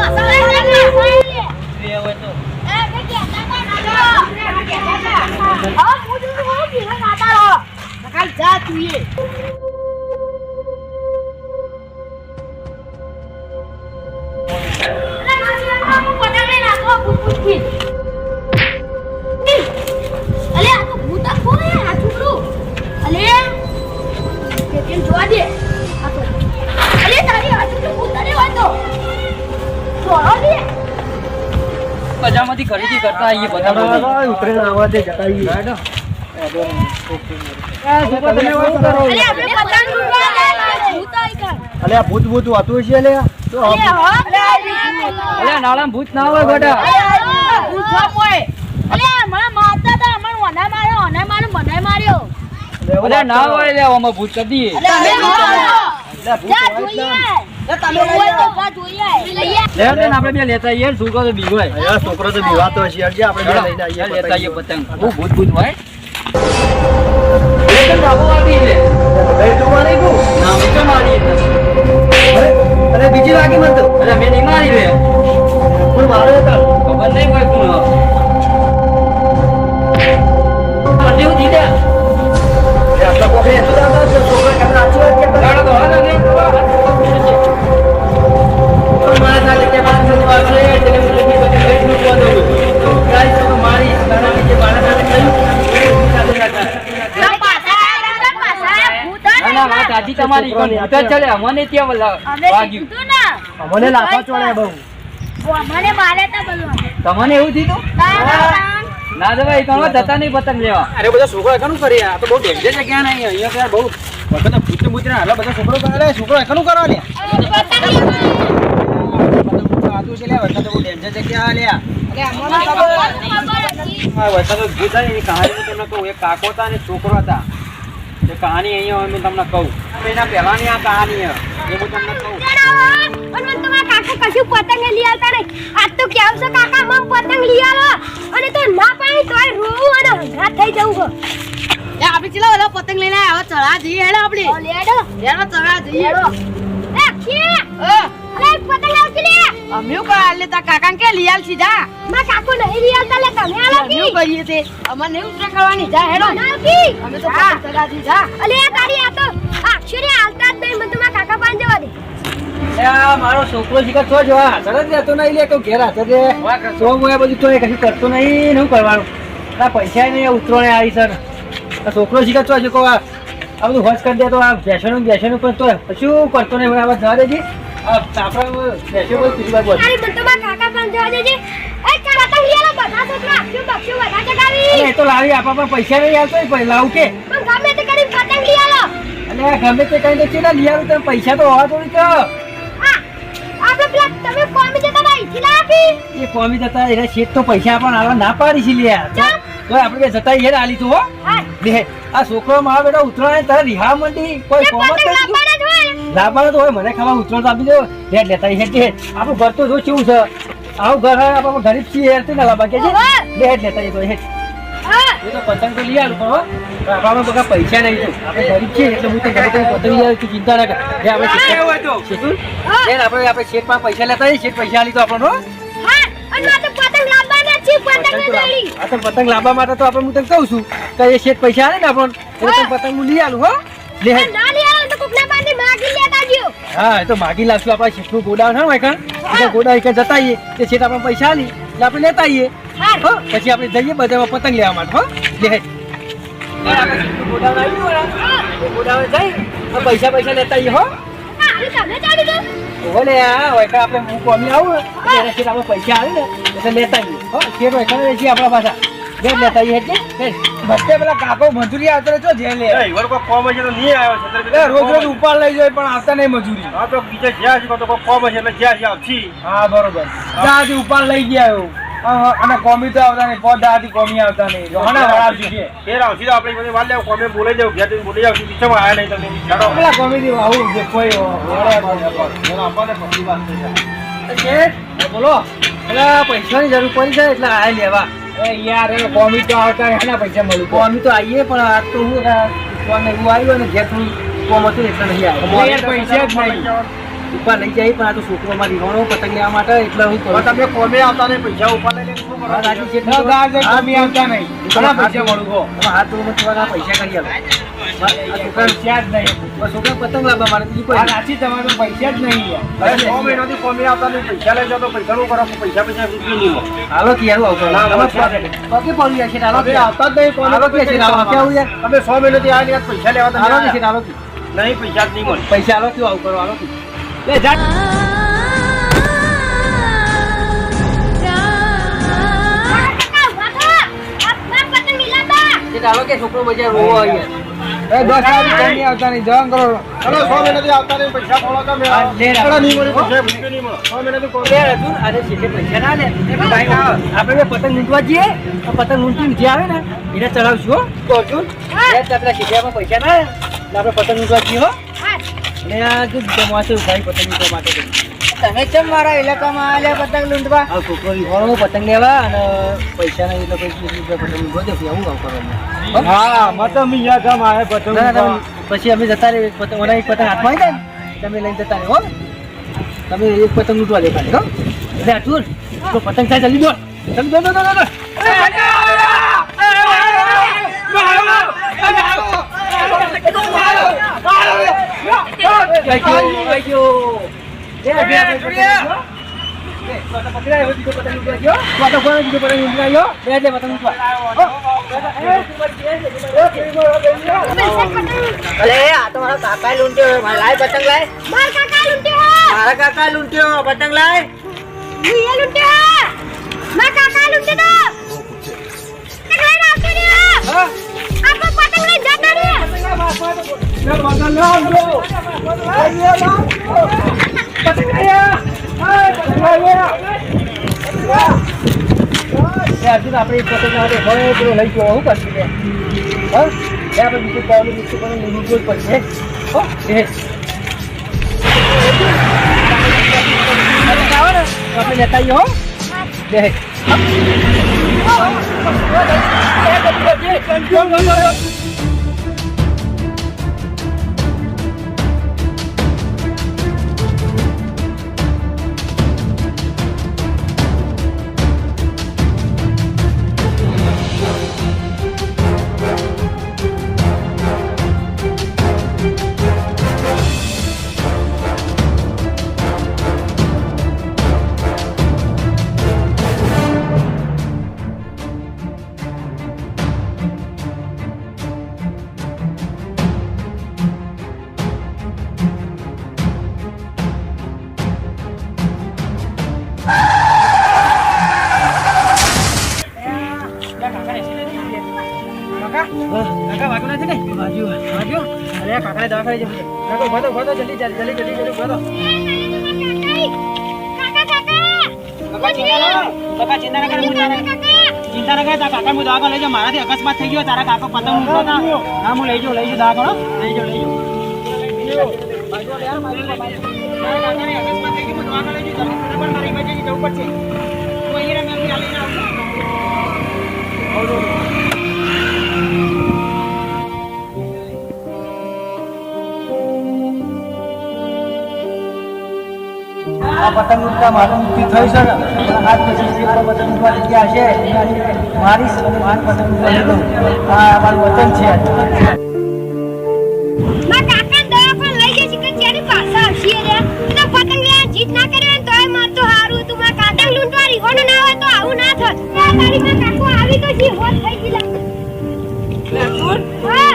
પાછા હેડો ના બીવાનું દારૂ અને હેડો તારી લે અરે, સાચી હેડો. આ તો ભૂત નહીં આલે. અરે ના, અમે નથી. લેતા જો, અમે બજારમાંથી ખરીદી કરતા આવીએ બધા બધા. ઉતરીને આવવા દે જતા આવીએ. હેડો. અલે આ ભૂત ભૂત વાતું છે અલ્યા ભૂત ના હોય ગોડા. અલ્યા ના હોય ભૂત કદી તમે આપણે બે લેતા આવીએ. છોકરો તો બીગો છોકરો તો બીવાતો હશે આપણે બે લઈને આવીએ લેતા આવીએ પતંગ. બહુ ભૂત ભૂત હોય. એ બાબુ વાગી લે ભાઈ તું મારી ગયું? ના મેં તો મારી અરે અરે બીજી લાગી મત અરે મેં નહીં મારી રે પણ મારે ખબર નહીં કોઈ કોણ દીધે આટલા પોખરે એટલું આજી તમારી ભૂત ચડે અમને ત્યાં વાગ્યું. અમને લાફા ચોળે બહુ. અમને મારે તો બોલવા તમને એવું થયું? ના તો ભાઈ તમે જતા નહીં પતંગ લેવા. અરે બધા છોકરા એકનું કરી? આ તો બહુ ડેન્જર જગ્યા નહીં અહીંયા? તો બહુ બધા ભૂત ભૂત ને હાલો બધા છોકરો કરે. છોકરો એકનું કરવા લે આતું છે લે વખત બહુ ડેન્જર જગ્યા લે હા વખત ભૂત છે એની કહાની તમને કહું. એક કાકો હતા અને છોકરો હતા. એ કહાની અહીંયા હું તમને કહું. એના પહેલાની આ કહાની એ હું તમને કહું. કશું પતંગ લઈ આવતા નહીં. આજ તો કેવું છે કાકા? મમ પતંગ લઈ અને તો ના પાણી તોય રોવું અને હંગાત થઈ જવું એ આપણે ચલા ઓલા પતંગ લઈને આવ્યા ચડા જઈએ હેડો આપણે લેડો. હેડો ચડા જઈએ. હેડો એ ખી. અરે પતંગ આવતી લે અમે એવું લે તાર કાકા કે લિયાલ સીધા માં કાકો નહીં લિયાલ તા લે તમે આલો કી એવું કહીએ તે અમાર એવું ઉતરા કરવાની જા હેડો. બનાવતી અમે તો પતંગ ચડા જી જા. અલે આ તારી આ તો અક્ષરે હાલતા જ નહીં મને તો મારા કાકા પાન જવા દે. આ મારો છોકરો શીખર છો જો હાજર જ રહેતો નહીં લે તો ઘેર હાજર રે સો એ બધું તો એ કશું કરતો નહીં ને શું કરવાનું? આ પૈસા નહીં ઉતરો ને આવી સર. આ છોકરો શીખર છો જો કહો આ આ બધું હોજ કરી દે તો આ બેસવાનું બેસવાનું પણ તો કશું કરતો નહીં હવે જવા દેજે. પાસે નહીં આવતો હોય કે? પણ ગમે તે કઈ પૈસા તો હોવા થોડી તો. તમે કોમી જતા ના આપી? એ કોમી જતા એને શેઠ તો પૈસા પણ આવા ના પાડી છે લ્યા. તો આપણે જતા એ આલી તું હો. લે આ છોકરો મારા બેટા ઉતરાય તારે રિહા મંડી કોઈ તે કોમ જ નથી લાવવાના તો હોય મને ખબર ઉતરણ આપી દો. હેડ લેતા હેડ હેડ. આપણું ઘર તો જો કેવું છે. આવું ઘર હોય આપણે ગરીબ છીએ હેડ ના લાવવા કે છે. હેડ લેતા જતો હેડ. હા એ તો પતંગ તો લઈ આવું પણ આપણામાં બગા પૈસા નહીં આપણે ગરીબ છીએ એટલે હું તો પતંગ લઈ ચિંતા ના કર. આપણે આપણે આપણે શેઠ પૈસા લેતા શેઠ પૈસા આલી તો તો પતંગ લાવવા માટે તો આપણે હું તને કહું છું કે એ શેઠ પૈસા આવે ને આપણને પતંગ હું લઈ આલું હો. લે. ના લઈ આવો તો કોકના પાસે માગી લેતા જ્યો હા એ તો માગી લાવશું આપણા શેઠનું ગોડાઉન હા વાયકા એટલે ગોડાઉન એક જતા આવીએ તે શેઠ આપણે પૈસા આલી એટલે આપણે લેતા આવીએ હા. પછી આપણે જઈએ બધામાં પતંગ લેવા માટે હો. લે પૈસા પૈસા લેતા આવીએ હો. ઓલે આ વાયકા આપણે હું કોમી આવું એટલે શેઠ આપણે પૈસા આવે ને એટલે લેતા આવીએ હો. શેઠ વાયકા આપણા પાછા. લેતા આવીએ હેડ. વચ્ચે પેલા કાકો મજૂરી આવતા છો જેલે. એ ઈવન કોમ છે તો નહીં આવ્યો છે રોજ રોજ ઉપાડ લઈ જાય પણ આવતા નહીં મજૂરી. હા તો બીજે જ્યાં છે તો કોઈ કોમ હશે એટલે જ્યાં છે આવશી. હા બરોબર. ત્યાંથી ઉપાડ લઈ ગયા આવ્યો અને કોમી તો આવતા નહીં પોત દાથી કોમી આવતા નહીં. જોવાના વાળા છે. ફેર આવશે તો આપણે બધી વાત લેવું કોમે બોલે જાવ ઘેર જઈને બોલી જાવ પીછામાં આવ્યા નહીં તમે ચાલો પેલા કોમી થી આવું જે કોઈ આપણને પછી વાત થઈ જાય. બોલો. પેલા પૈસાની જરૂર પડી જાય એટલે આ લેવા. યાર એ કોમી તો આવતા એના પૈસા મળું કોમી તો આવીએ પણ આ તો હું કોણ એવું આવ્યું અને ઘેર થોડું કોમ હતું એટલે નહીં આવ્યું યાર પૈસા જ નહીં ઉપર લઈ જાય પણ આ તો છોકરોમાં દીવાનો પતંગ લેવા માટે એટલે હું તમે કોમે આવતા નહીં પૈસા ઉપર લઈને શું કરો રાજુ છે, કોમી આવતા નહીં. ઘણા પૈસા મળું કહો. હાથ પૈસા કરી આલો. પતંગ લાવવા મારે નહીં. પૈસા જ નહીં યાર. સો મહિનાથી કોમે આવતા નહીં પૈસા લઈ તો પૈસા નું પૈસા પૈસા નહીં હાલો કે યાર આવું કરો. ના, તમે પૈસા પગે પડી ગયા હાલો કે. આવતા જ નહીં કોમે હાલો છે, આવું યાર. મહિનાથી આ નહીં પૈસા લેવા તો હાલો કે છે, હાલો નહીં પૈસા જ નહીં પૈસા હાલો કે આવું કરો કે. જા. કે છોકરો બજાર રોવો અહીંયા. એ દસ વાગે કોમી આવતા નહીં જવાન કરો ચલો સો મહિનાથી આવતા નહીં પૈસા મળો તમે હા, લે રાખ. ચલો નહીં મળે પૈસા નહીં મળે સો મહિનાથી કોમે અર્જુન, અરે શેઠે પૈસા ના લે. આપણે બે પતંગ લૂંટવા જઈએ પતંગ લૂંટીને જે આવે ને એને ચડાવશું હો. તો અર્જુન, આપણા પૈસા ના આપણે પતંગ લૂંટવા જઈએ હો. હા આ જો ઊભા પતંગ લૂંટવા માટે. તમે કેમ મારા ઇલાકામાં આલ્યા પતંગ લૂંટવા? આ છોકરો વિહોણો પતંગ લેવા અને પૈસા ના એટલે પછી પતંગ લૂંટો દે આવું કામ કરવાનું. હા? મતલબ અહીંયા ગામ આવે પતંગ પછી અમે જતા રહીએ પતંગ મને એક પતંગ હાથમાં આવી જાય તમે લઈને જતા રહો તમે એક પતંગ લૂંટવા દે ખાલી હો. એટલે અતુલ તો પતંગ થાય જલ્દી દોડ જલ્દી દોડ દોડ દોડ Thank you, thank you. કાકા લૂંટ્યો મારે લાય પતંગ લાય માર કાકા લૂંટ્યો મારા કાકા લૂંટ્યો પતંગ લાય પતંગ લઈને જતા રહ્યા એ અર્જુન આપણે પતંગ હવે પેલો લઈ ગયો શું કરશું હા એ આપણે બીજું પાવલું બીજું પણ લીધું જ પડશે હો એ આપણે લેતા આવીએ હો બે કાકા વાગ્યું નથી ને? વાગ્યું વાગ્યું અરે કાકાને દવાખાને જવું છે. કાકા ઊભા જલ્દી જલ્દી જલ્દી જલ્દી ઊભા કાકા ચિંતા ના કરો. તારા- કાકા હું દવાખાને લઈ જાઉં. મારાથી અકસ્માત થઈ ગયો. તારા કાકો પતંગ મૂકતો હતા. હા હું લઈ જાઉં લઈ જાઉં દવાખાને લઈ જાઉં લઈ જાઉં. બાજુમાં બેસો, બાજુમાં, બાજુમાં. કાકાને અકસ્માત થઈ ગયો, દવાખાને લઈ જાઉં. જલ્દી ફટાફટ મારે જવું પડશે. તું અહીંયા મેં અહીંયા આવું આ પતંગ ઉડતા મારું મુક્તિ થઈ છે ને આજ પછી પતંગ ઉડવા ત્યાં છે. મારી મારી પતંગ ઉડવા જતો આ મારું વતન છે. માર કાકા દવાખાને લઈ જશે કે ત્યારે પાછા આવશે રે. તો પતંગ લેવા જીત ના કરે માર તો હારું. તું માર કાકા લૂંટવા રીહોનો ના હોય તો આવું ના થત તારી માં કાકો આવી તો જી હોત થઈ ગઈ હા.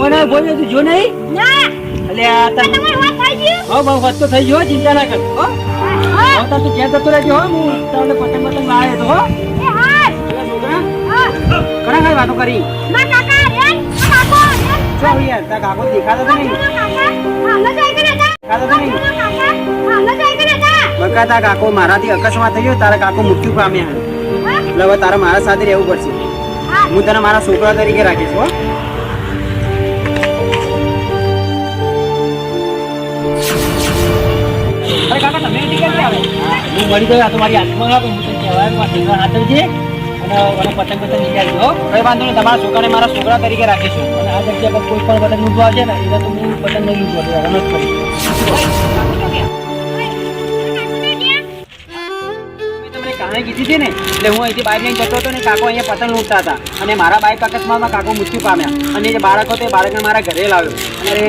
મને બોલ્યો તું જો નહીં. ના. એટલે આ હો બહુ વસ્તુ થઈ ગયો ચિંતા ના કર હો. હવે તો તું ઘેર જતો રહેજો હું તમને પતંગ પતંગ લાવે તો હો. ઘણા ખાલી વાતો કરી. શું યાર તારા કાકો દેખાતો તો નહીં. તો બકા કાકો મારાથી અકસ્માત થયો તારા કાકો મૃત્યુ પામ્યા. એટલે હવે તારે મારા સાથે રહેવું પડશે. હું તને મારા છોકરા તરીકે રાખીશ હો. હું મળી ગયો. આ તો મારી હાથમાં મારા હાથ છે અને વાંધો નહીં, તમારા છોકરાને મારા છોકરા તરીકે રાખીશું. અને પણ પતંગ લૂંટવા છે ને, એટલે તો હું ને, એટલે હું અહીંથી બાઇક લઈને જતો હતો ને, કાકો અહીંયા પતંગ લૂંટતા હતા. અને મારા બાઇક અકસ્માતમાં કાકો મૃત્યુ પામ્યા. અને જે બાળક હતો એ બાળકને મારા ઘરે લાવ્યો. અને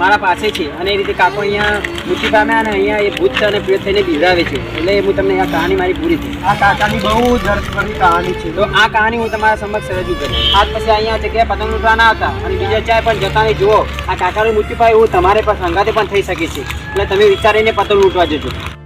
મારા પાસે છે અને એ રીતે કાકો અહીંયા મૃત્યુ પામ્યા અને અહીંયા એ ભૂત અને પ્રેત થઈને બિવડાવે છે. એટલે હું તમને આ કહાની મારી પૂરી થઈ આ કાકાની બહુ દર્દભરી કહાની છે. તો આ કહાની હું તમારા સમક્ષ રજૂ કરીશ આજ પછી અહીંયા જગ્યાએ પતંગ લૂંટવાના હતા અને બીજા ચાય પણ જતા નહીં જુઓ આ કાકાનું મૃત્યુ પાય એવું તમારે પણ સંગાતે પણ થઈ શકે છે. એટલે તમે વિચારીને પતંગ ઉઠવા જજો.